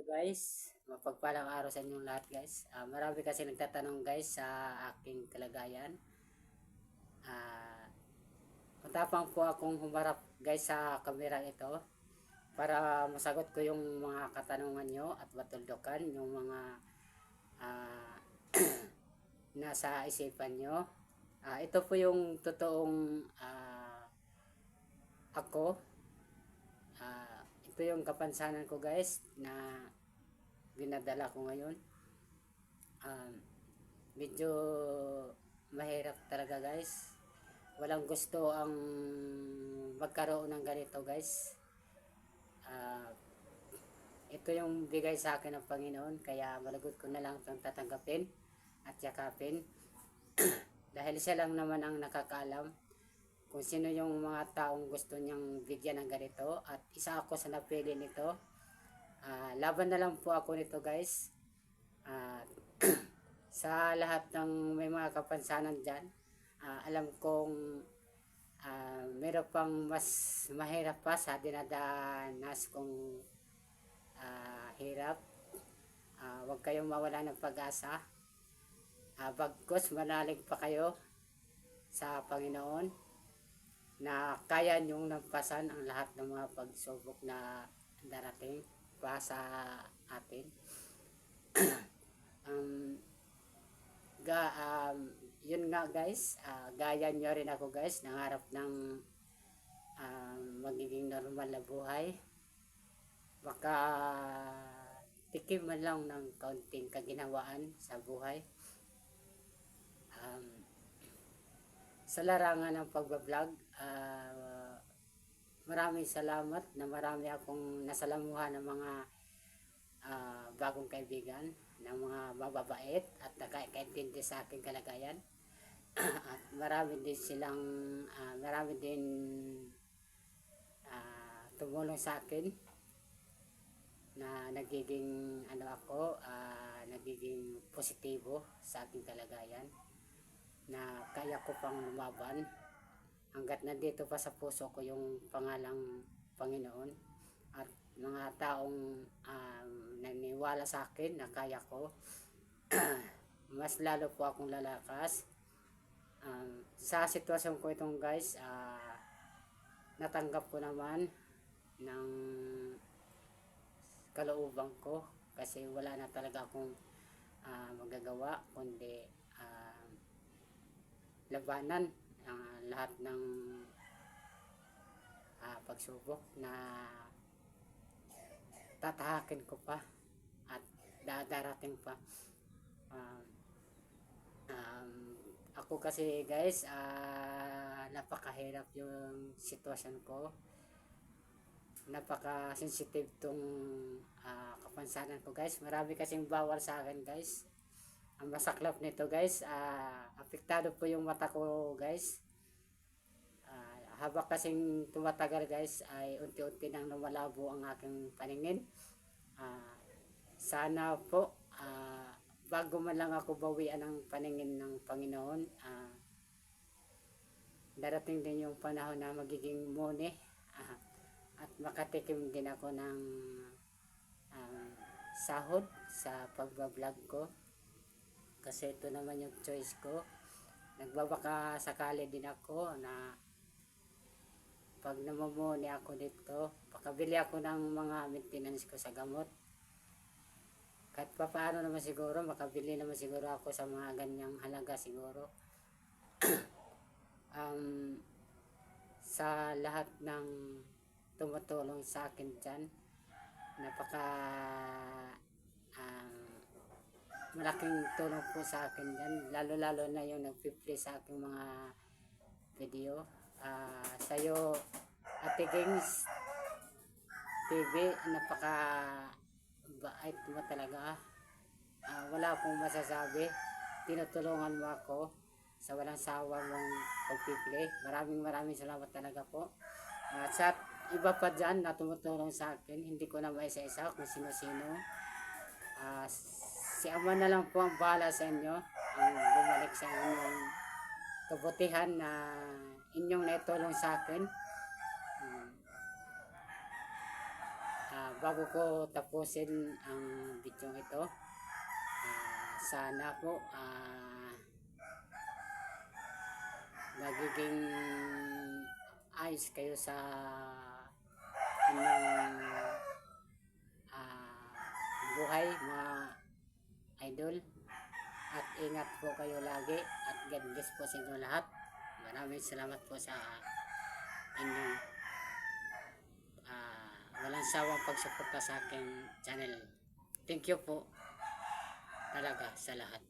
Hello guys, mapagpalang araw sa inyong lahat guys. Ah, marami kasi nagtatanong guys sa aking kalagayan. Ah, matapang po akong humarap guys sa kamera ito para masagot ko yung mga katanungan nyo at matuldukan yung mga ah, nasa isipan nyo. Ah, ito po yung totoong ah, ako ito yung kapansanan ko guys na dinadala ko ngayon. Um, medyo mahirap talaga guys. Walang gusto ang magkaroon ng ganito guys. Ah, ito yung bigay sa akin ng Panginoon kaya malagot ko na lang itong tatanggapin at yakapin. Dahil siya lang naman ang nakakaalam kung sino yung mga taong gusto niyang bigyan ng ganito at isa ako sa napili nito. Ah, laban na lang po ako nito guys. Ah, sa lahat ng may mga kapansanan dyan, ah, alam kong ah, meron pang mas mahirap pa sa dinadanas kong ah, hirap. Ah, huwag kayong mawala ng pag-asa. Ah, bagkos manalig pa kayo sa Panginoon na kaya niyong nampasan ang lahat ng mga pagsubok na darating pa sa atin. um, ga, um, yun nga guys, ah, gaya nyo rin ako guys, nangarap ng um, magiging normal na buhay. Baka tikim man lang ng kaunting kaginawaan sa buhay. Um, sa larangan ng pagbablog, ah, maraming salamat na marami akong nasalamuhan ng mga ah, bagong kaibigan, ng mga mababait at nakakaintindi sa aking kalagayan. at marami din silang, ah, marami din ah, tumulong sa akin na nagiging ano ako, ah, nagiging positibo sa aking kalagayan na kaya ko pang lumaban. Hanggat nandito pa sa puso ko yung pangalang Panginoon at mga taong um, naniwala sa akin na kaya ko. Mas lalo po akong lalakas. Um, sa sitwasyon ko itong guys ah, natanggap ko naman ng kalooban ko kasi wala na talaga akong ah, magagawa kundi labanan ang lahat ng ah, pagsubok na tatahakin ko pa at dadarating pa. Um, um, ako kasi guys, ah, napakahirap yung sitwasyon ko. Napaka-sensitive tong ah, kapansanan ko guys. Marami kasing bawal sa akin guys ang masaklap nito guys, ah, apektado po yung mata ko guys. Ah, habang kasing tumatagal guys ay unti-unti nang lumalabo ang aking paningin. Ah, sana po ah, bago man lang ako bawian ng paningin ng Panginoon, ah, darating din yung panahon na magiging muni ah, at makatikim din ako ng ah, sahod sa pagbablog ko kasi ito naman yung choice ko. Nagbabaka sakali din ako na pag namumuni ako dito pakabili ako ng mga maintenance ko sa gamot. Kahit pa paano naman siguro makabili naman siguro ako sa mga ganyang halaga siguro. Um, sa lahat ng tumutulong sa akin dyan napaka um, malaking tulong po sa akin yan. Lalo-lalo na yung nag-play sa aking mga video. Ah, sa'yo, Ate Kings TV, napaka bait mo talaga. Ah, wala akong masasabi. Tinutulungan mo ako sa walang sawa mong pagpiplay. Maraming maraming salamat talaga po. At sa iba pa dyan na tumutulong sa akin, hindi ko na maisa-isa kung sino-sino. Ah, si Ama na lang po ang bahala sa inyo ang bumalik sa inyong kabutihan na inyong naitulong sa akin. Ah, bago ko tapusin ang video ito, ah, sana po ah, magiging ayos kayo sa inyong ah, buhay mga idol. At ingat po kayo lagi at God bless po sa inyo lahat. Maraming salamat po sa inyong ah, walang sawang pagsuporta sa aking channel. Thank you po talaga sa lahat